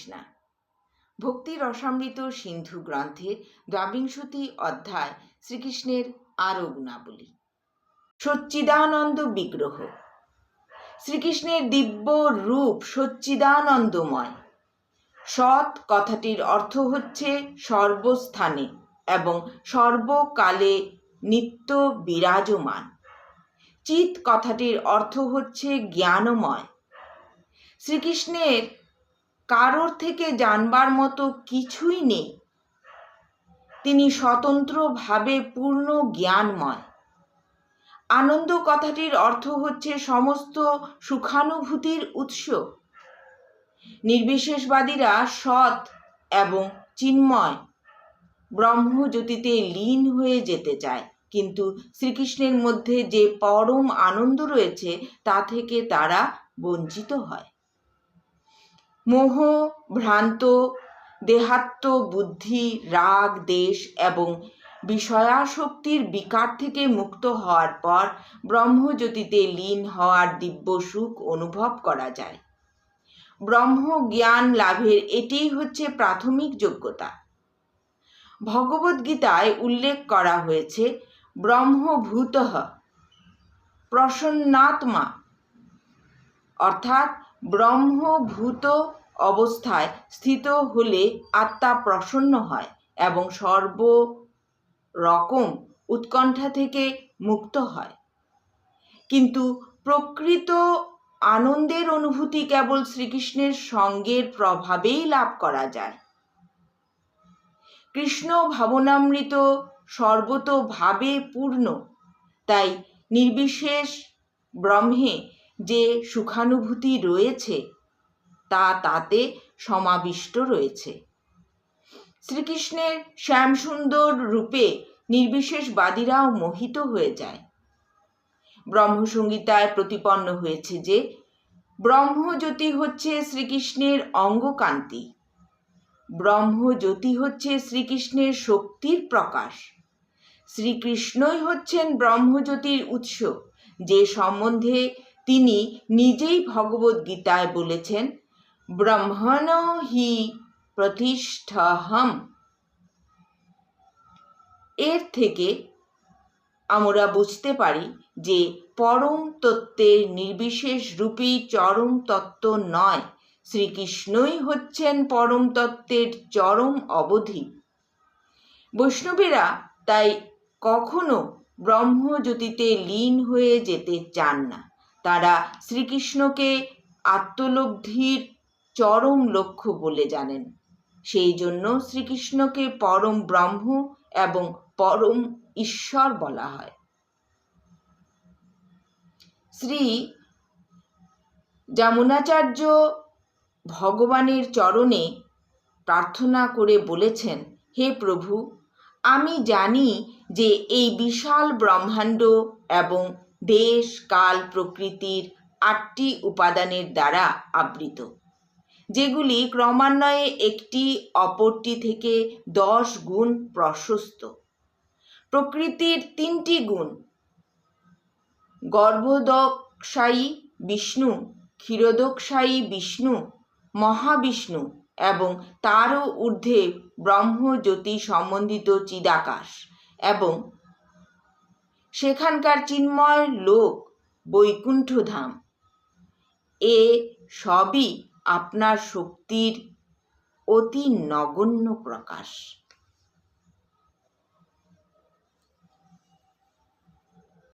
তৃষ্ণা ভক্তি রসামৃত সিন্ধু গ্রন্থের দ্বাবিংশতি অধ্যায় শ্রীকৃষ্ণের আরও গুণাবলী সচ্চিদানন্দ বিগ্রহ। শ্রীকৃষ্ণের দিব্য রূপ সচ্চিদানন্দময়। সৎ কথাটির অর্থ হচ্ছে সর্বস্থানে এবং সর্বকালে নিত্য বিরাজমান। চিত কথাটির অর্থ হচ্ছে জ্ঞানময়। শ্রীকৃষ্ণের কারোর থেকে জানবার মতো কিছুই নেই। তিনি স্বতন্ত্রভাবে পূর্ণ জ্ঞানময়। আনন্দ কথাটির অর্থ হচ্ছে সমস্ত সুখানুভূতির উৎস। নির্বিশেষবাদীরা সৎ এবং চিন্ময়। ব্রহ্মজ্যোতিতে লীন হয়ে যেতে চায়, কিন্তু শ্রীকৃষ্ণের মধ্যে যে পরম আনন্দ রয়েছে, তা থেকে তারা বঞ্চিত হয়। মোহ, ভ্রান্ত, দেহাত্ম বুদ্ধি, রাগ, দেশ এবং বিষয়াসক্তির বিকার থেকে মুক্ত হওয়ার পর ব্রহ্মজ্যোতিতে লীন হওয়ার দিব্য সুখ অনুভব করা যায়। ব্রহ্ম জ্ঞান লাভের এটিই হচ্ছে প্রাথমিক যোগ্যতা। ভগবদ্গীতায় উল্লেখ করা হয়েছে, ব্রহ্মভূত প্রসন্নাত্মা অর্থাৎ ব্রহ্মভূত অবস্থায় স্থিত হলে আত্মা প্রসন্ন হয় এবং সর্ব রকম উৎকণ্ঠা থেকে মুক্ত হয়। কিন্তু প্রকৃত আনন্দের অনুভূতি কেবল শ্রীকৃষ্ণের সঙ্গের প্রভাবেই লাভ করা যায়। কৃষ্ণ ভাবনামৃত সর্বতোভাবে পূর্ণ, তাই নির্বিশেষ ব্রহ্মে যে সুখানুভূতি রয়েছে, তা তাতে সমাবিষ্ট রয়েছে। শ্রীকৃষ্ণের শ্যামসুন্দর রূপে নির্বিশেষবাদীরাও মোহিত হয়ে যায়। ব্রহ্মসংগীতায় প্রতিপন্ন হয়েছে যে, ব্রহ্মজ্যোতি হচ্ছে শ্রীকৃষ্ণের অঙ্গকান্তি। ব্রহ্মজ্যোতি হচ্ছে শ্রীকৃষ্ণের শক্তির প্রকাশ। শ্রীকৃষ্ণই হচ্ছেন ব্রহ্মজ্যোতির উৎস, যে সম্বন্ধে তিনি নিজেই ভগবদ্গীতায় বলেছেন, ব্রহ্মণ হি প্রতিষ্ঠাহম। এর থেকে আমরা বুঝতে পারি যে পরম তত্ত্বের নির্বিশেষ রূপী চরম তত্ত্ব নয়। শ্রীকৃষ্ণই হচ্ছেন পরম তত্ত্বের চরম অবধি। বৈষ্ণবেরা তাই কখনো ব্রহ্মজ্যোতিতে লীন হয়ে যেতে চান না। তারা শ্রীকৃষ্ণকে আত্মলব্ধির চরম লক্ষ্য বলে জানেন। সেই জন্য শ্রীকৃষ্ণকে পরম ব্রহ্ম এবং পরম ঈশ্বর বলা হয়। শ্রী যমুনাচার্য ভগবানের চরণে প্রার্থনা করে বলেছেন, হে প্রভু, আমি জানি যে এই বিশাল ব্রহ্মাণ্ড এবং দেশ কাল প্রকৃতির আটটি উপাদানের দ্বারা আবৃত, যেগুলি ক্রমান্বয়ে একটি অপরটি থেকে দশ গুণ প্রশস্ত। প্রকৃতির তিনটি গুণ গর্ভদকশায়ী বিষ্ণু ক্ষীরোদকশায়ী বিষ্ণু, মহাবিষ্ণু এবং তারও ঊর্ধ্বে ব্রহ্মজ্যোতি সম্বন্ধিত চিদাকাশ এবং সেখানকার চিন্ময় লোক বৈকুণ্ঠধাম। এ সবই আপনার শক্তির অতি নগণ্য প্রকাশ।